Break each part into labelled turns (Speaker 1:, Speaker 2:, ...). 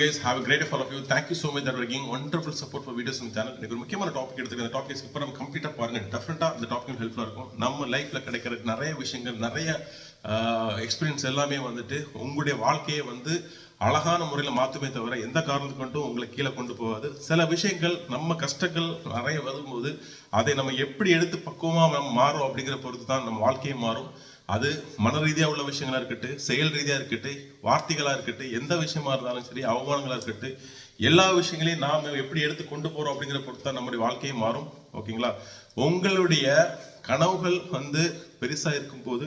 Speaker 1: guys. Have a great day for you so you. Thank you support much videos we're giving எனக்கு ஒரு முக்கியமான topic எடுத்துக்க அந்த topic இப்போ நம்ம கம்ப்ளீட்டாக பாருங்க டெஃபரெண்டாக அந்த டாபிக் ஹெல்ப்ஃபுல்லாக இருக்கும் நம்ம லைஃப்ல கிடைக்கிற நிறைய விஷயங்கள் நிறைய எக்ஸ்பீரியன்ஸ் எல்லாமே வந்துட்டு உங்களுடைய வாழ்க்கையை வந்து அழகான முறையில் மாற்றுமே தவிர எந்த காரணத்துக்கு கொண்டும் உங்களை கீழே கொண்டு போகாது. சில விஷயங்கள் நம்ம கஷ்டங்கள் நிறைய வரும்போது அதை நம்ம எப்படி எடுத்து பக்குவமாக நம்ம மாறும் அப்படிங்கிற பொறுத்து தான் நம்ம வாழ்க்கையை மாறும். அது மன ரீதியாக உள்ள விஷயங்களாக இருக்கட்டும் செயல் ரீதியாக இருக்கட்டும் வார்த்தைகளாக இருக்கட்டும் எந்த விஷயமா இருந்தாலும் சரி அவமானங்களாக இருக்கட்டும் எல்லா விஷயங்களையும் நாம் எப்படி எடுத்து கொண்டு போகிறோம் அப்படிங்கிற பொறுத்து தான் நம்முடைய வாழ்க்கையை மாறும். ஓகேங்களா? உங்களுடைய கனவுகள் வந்து பெருசாக இருக்கும் போது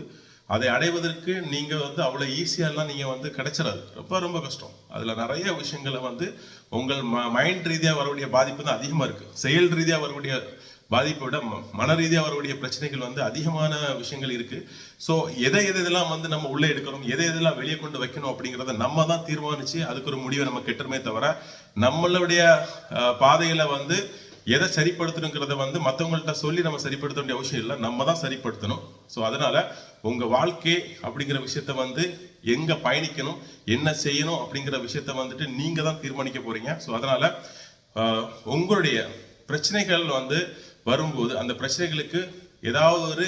Speaker 1: அதை அடைவதற்கு நீங்கள் வந்து அவ்வளோ ஈஸியாகலாம் நீங்கள் வந்து கிடைச்சிடாது. ரொம்ப ரொம்ப கஷ்டம். அதில் நிறைய விஷயங்களை வந்து உங்கள் ம மைண்ட் ரீதியாக வரக்கூடிய பாதிப்பு தான் அதிகமாக இருக்குது செயல் ரீதியாக வரக்கூடிய பாதிப்பை விட ம- மன ரீதியாக வரக்கூடிய பிரச்சனைகள் வந்து அதிகமான விஷயங்கள் இருக்குது ஸோ எதை எது இதெல்லாம் வந்து நம்ம உள்ளே எடுக்கிறோம் எதை எதெல்லாம் வெளியே கொண்டு வைக்கணும் அப்படிங்கிறத நம்ம தான் தீர்மானிச்சு அதுக்கு ஒரு முடிவை நம்ம கெட்டுருமே தவிர நம்மளுடைய பாதையில் வந்து எதை சரிப்படுத்தணுங்கிறத வந்து மற்றவங்கள்ட்ட சொல்லி நம்ம சரிப்படுத்த வேண்டிய அவசியம் இல்லை. நம்ம தான் சரிப்படுத்தணும். ஸோ அதனால உங்கள் வாழ்க்கை அப்படிங்கிற விஷயத்த வந்து எங்கே பயணிக்கணும் என்ன செய்யணும் அப்படிங்கிற விஷயத்த வந்துட்டு நீங்கள் தான் தீர்மானிக்க போறீங்க. ஸோ அதனால உங்களுடைய பிரச்சனைகள் வந்து வரும்போது அந்த பிரச்சனைகளுக்கு ஏதாவது ஒரு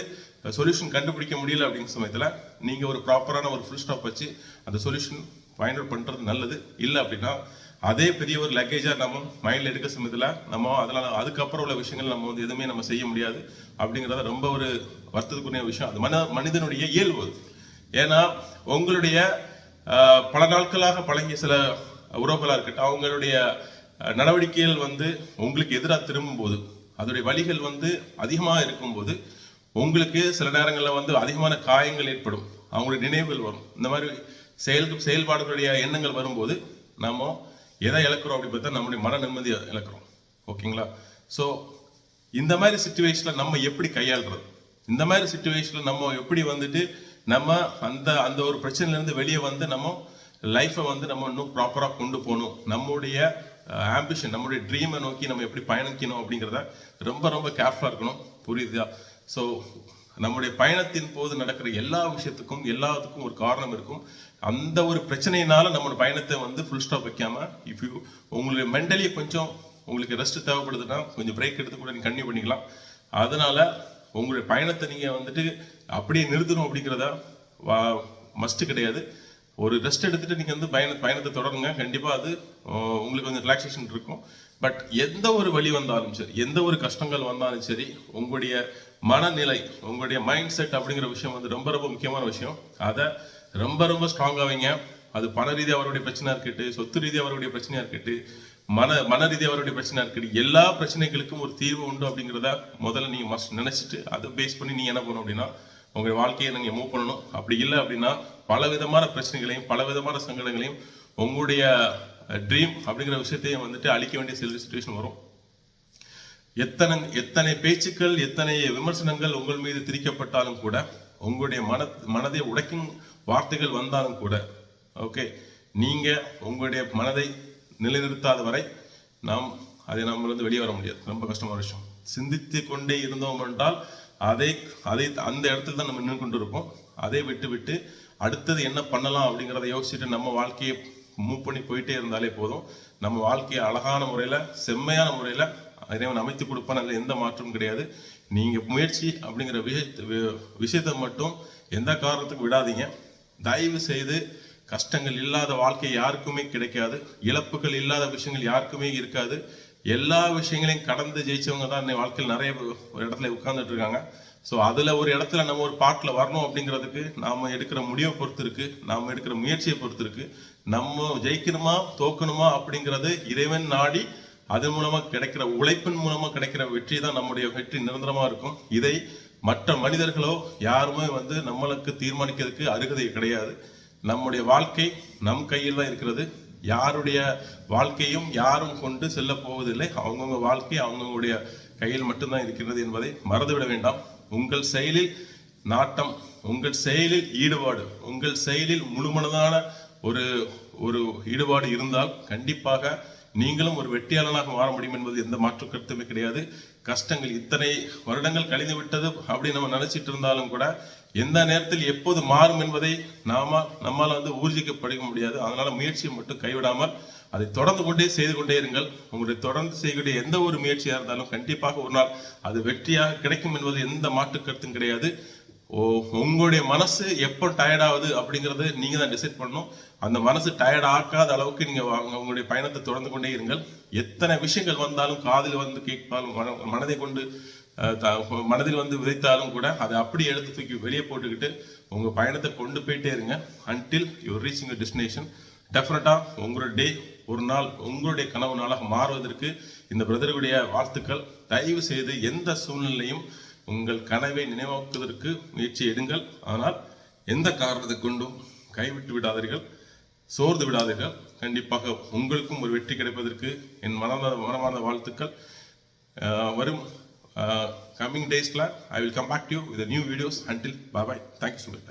Speaker 1: சொல்யூஷன் கண்டுபிடிக்க முடியல அப்படிங்கிற சமயத்தில் நீங்கள் ஒரு ப்ராப்பரான ஒரு ஃபுல் ஸ்டாப் வச்சு அந்த சொல்யூஷன் ஃபைண்ட் அவுட் பண்ணுறது நல்லது. இல்லை அப்படின்னா அதே பெரிய ஒரு லக்கேஜாக நம்ம மைண்டில் எடுக்க சமயத்தில் நம்ம அதனால் அதுக்கப்புறம் உள்ள விஷயங்கள் நம்ம வந்து எதுவுமே நம்ம செய்ய முடியாது அப்படிங்கிறத ரொம்ப ஒரு வருத்தத்துக்குரிய விஷயம். அது மன மனிதனுடைய இயல்பு அது. ஏன்னா உங்களுடைய பல நாட்களாக பழகிய சில உறவுகளாக இருக்கட்டும் அவங்களுடைய நடவடிக்கைகள் வந்து உங்களுக்கு எதிராக திரும்பும்போது அதோடைய வழிகள் வந்து அதிகமாக இருக்கும்போது உங்களுக்கு சில நேரங்களில் வந்து அதிகமான காயங்கள் ஏற்படும். அவங்களுடைய நினைவுகள் வரும். இந்த மாதிரி செயல் செயல்பாடுகளுடைய எண்ணங்கள் வரும்போது நாம் எதை இழக்கிறோம் அப்படி பார்த்தா நம்முடைய மன நிம்மதியை இழக்கிறோம். ஓகேங்களா? ஸோ இந்த மாதிரி சுச்சுவேஷனில் நம்ம எப்படி கையாளுறது? இந்த மாதிரி சுச்சுவேஷனில் நம்ம எப்படி வந்துட்டு நம்ம அந்த அந்த ஒரு பிரச்சனையிலேருந்து வெளியே வந்து நம்ம லைஃப்பை வந்து நம்ம இன்னும் ப்ராப்பராக கொண்டு போகணும். நம்முடைய ஆம்பிஷன் நம்முடைய ட்ரீமை நோக்கி நம்ம எப்படி பயணிக்கணும் அப்படிங்கிறத ரொம்ப ரொம்ப கேர்ஃபுல்லாக இருக்கணும். புரியுதா? ஸோ நம்முடைய பயணத்தின் போது நடக்கிற எல்லா விஷயத்துக்கும் எல்லாத்துக்கும் ஒரு காரணம் இருக்கும். அந்த ஒரு பிரச்சனையினால நம்மளோட பயணத்தை வந்து ஃபுல் ஸ்டாப் வைக்காம இஃப் யூ உங்களுடைய மென்டலி கொஞ்சம் உங்களுக்கு ரெஸ்ட் தேவைப்படுதுன்னா கொஞ்சம் பிரேக் எடுத்து கூட நீங்கள் கண்டினியூ பண்ணிக்கலாம். அதனால உங்களுடைய பயணத்தை நீங்கள் வந்துட்டு அப்படியே நிறுத்தணும் அப்படிங்கிறத மஸ்ட் கிடையாது. ஒரு ரெஸ்ட் எடுத்துட்டு நீங்கள் வந்து பயண பயணத்தை தொடருங்க. கண்டிப்பாக அது உங்களுக்கு கொஞ்சம் ரிலாக்ஸேஷன் இருக்கும். பட் எந்த ஒரு வழி வந்தாலும் சரி எந்த ஒரு கஷ்டங்கள் வந்தாலும் சரி உங்களுடைய மனநிலை உங்களுடைய மைண்ட் செட் அப்படிங்கிற விஷயம் வந்து ரொம்ப ரொம்ப முக்கியமான விஷயம். அதை ரொம்ப ரொம்ப ஸ்ட்ராங்காக வைங்க. அது பண ரீதியாக அவருடைய பிரச்சனையாக இருக்கட்டு சொத்து ரீதியாக அவருடைய பிரச்சனையாக இருக்கட்டு மன மன ரீதியாக அவருடைய பிரச்சனையாக இருக்கட்டு எல்லா பிரச்சனைகளுக்கும் ஒரு தீர்வு உண்டு அப்படிங்கிறத முதல்ல நீங்கள் மஸ்ட் நினச்சிட்டு அதை பேஸ் பண்ணி நீங்கள் என்ன பண்ணணும் அப்படின்னா உங்கள் வாழ்க்கையை நீங்கள் மூவ் பண்ணணும். அப்படி இல்லை அப்படின்னா பல விதமான பிரச்சனைகளையும் பல விதமான சங்கடங்களையும் உங்களுடைய ட்ரீம் அப்படிங்கிற விஷயத்தையும் வந்துட்டு அழிக்க வேண்டிய சில சுச்சுவேஷன் வரும். எத்தனை எத்தனை பேச்சுக்கள் எத்தனை விமர்சனங்கள் உங்கள் மீது திரிக்கப்பட்டாலும் கூட உங்களுடைய மன மனதை உடைக்கும் வார்த்தைகள் வந்தாலும் கூட ஓகே நீங்கள் உங்களுடைய மனதை நிலைநிறுத்தாத வரை நாம் அதை நம்ம வந்து வெளியே வர முடியாது. ரொம்ப கஷ்டமான விஷயம். சிந்தித்து கொண்டே இருந்தோம் என்றால் அதை அதை அந்த இடத்துல தான் நம்ம நின்று கொண்டு இருப்போம் அதை விட்டு விட்டு அடுத்தது என்ன பண்ணலாம் அப்படிங்கிறத யோசிச்சுட்டு நம்ம வாழ்க்கையை மூவ் பண்ணி போயிட்டே இருந்தாலே போதும். நம்ம வாழ்க்கையை அழகான முறையில் செம்மையான முறையில் இறைவன் அமைத்து கொடுப்பான். அதில் எந்த மாற்றமும் கிடையாது. நீங்கள் முயற்சி அப்படிங்கிற விஷயத்தை விஷயத்தை மட்டும் எந்த காரணத்துக்கும் விடாதீங்க. தயவு செய்து கஷ்டங்கள் இல்லாத வாழ்க்கை யாருக்குமே கிடைக்காது. இழப்புகள் இல்லாத விஷயங்கள் யாருக்குமே இருக்காது. எல்லா விஷயங்களையும் கடந்து ஜெயிச்சவங்க தான் இன்னைக்கு வாழ்க்கையில் நிறைய ஒரு இடத்துல உட்கார்ந்துட்டு இருக்காங்க. ஸோ அதில் ஒரு இடத்துல நம்ம ஒரு பாட்டில் வரணும் அப்படிங்கிறதுக்கு நாம் எடுக்கிற முடிவை பொறுத்து இருக்கு நாம் எடுக்கிற முயற்சியை பொறுத்து இருக்கு. நம்ம ஜெயிக்கணுமா தோக்கணுமா அப்படிங்கிறது இறைவன் நாடி அது மூலமாக கிடைக்கிற உழைப்பின் மூலமாக கிடைக்கிற வெற்றி தான் நம்முடைய வெற்றி நிரந்தரமாக இருக்கும். இதை மற்ற மனிதர்களோ யாருமே வந்து நம்மளுக்கு தீர்மானிக்கிறதுக்கு அருகதை கிடையாது. நம்முடைய வாழ்க்கை நம் கையில் தான் இருக்கிறது. யாருடைய வாழ்க்கையும் யாரும் கொண்டு செல்ல போவதில்லை. அவங்கவுங்க வாழ்க்கை அவங்கவுங்களுடைய கையில் மட்டும்தான் இருக்கிறது என்பதை மறந்துவிட வேண்டாம். உங்கள் செயலில் நாட்டம் உங்கள் செயலில் ஈடுபாடு உங்கள் செயலில் முழுமனதான ஒரு ஒரு ஈடுபாடு இருந்தால் கண்டிப்பாக நீங்களும் ஒரு வெற்றியாளனாக மாற முடியும் என்பது எந்த மாற்று கருத்துமே கிடையாது. கஷ்டங்கள் இத்தனை வருடங்கள் கழிந்து விட்டது அப்படி நம்ம நினைச்சிட்டு இருந்தாலும் கூட எந்த நேரத்தில் எப்போது மாறும் என்பதை நாம நம்மால் வந்து ஊர்ஜிக்கப்படிக்க முடியாது. அதனால முயற்சியை மட்டும் கைவிடாமல் அதை தொடர்ந்து கொண்டே செய்து கொண்டே இருங்கள். உங்களுடைய தொடர்ந்து செய்யக்கூடிய எந்த ஒரு முயற்சியாக இருந்தாலும் கண்டிப்பாக ஒரு நாள் அது வெற்றியாக கிடைக்கும் என்பது எந்த மாற்று கருத்தும் கிடையாது. உங்களுடைய மனசு எப்போ டயர்ட் ஆகுது அப்படிங்கறது நீங்கள் தான் டிசைட் பண்ணணும். அந்த மனசு டயர்ட் ஆக்காத அளவுக்கு நீங்கள் வாங்க உங்களுடைய பயணத்தை தொடர்ந்து கொண்டே இருங்கள். எத்தனை விஷயங்கள் வந்தாலும் காதில் வந்து கேட்பாலும் மன- மனதை கொண்டு மனதில் வந்து விதைத்தாலும் கூட அதை அப்படியே எடுத்து தூக்கி வெளியே போட்டுக்கிட்டு உங்கள் பயணத்தை கொண்டு போயிட்டே இருங்க. அன்டில் யூ ரீச்சிங் டெஸ்டினேஷன் டெஃபினட்டாக உங்களோட டே ஒரு நாள் உங்களுடைய கனவு நாளாக மாறுவதற்கு இந்த பிரதருடைய வாழ்த்துக்கள். தயவு செய்து எந்த சூழ்நிலையும் உங்கள் கனவை நினைவாக்குவதற்கு முயற்சி எடுங்கள். ஆனால் எந்த காரணத்தை கொண்டும் கைவிட்டு விடாதீர்கள் சோர்ந்து விடாதீர்கள். கண்டிப்பாக உங்களுக்கும் ஒரு வெற்றி கிடைப்பதற்கு என் மனமான மனமார்ந்த வாழ்த்துக்கள். வரும் கம்மிங் டேஸ்ல I will come back to you with new videos until bye bye thank you so much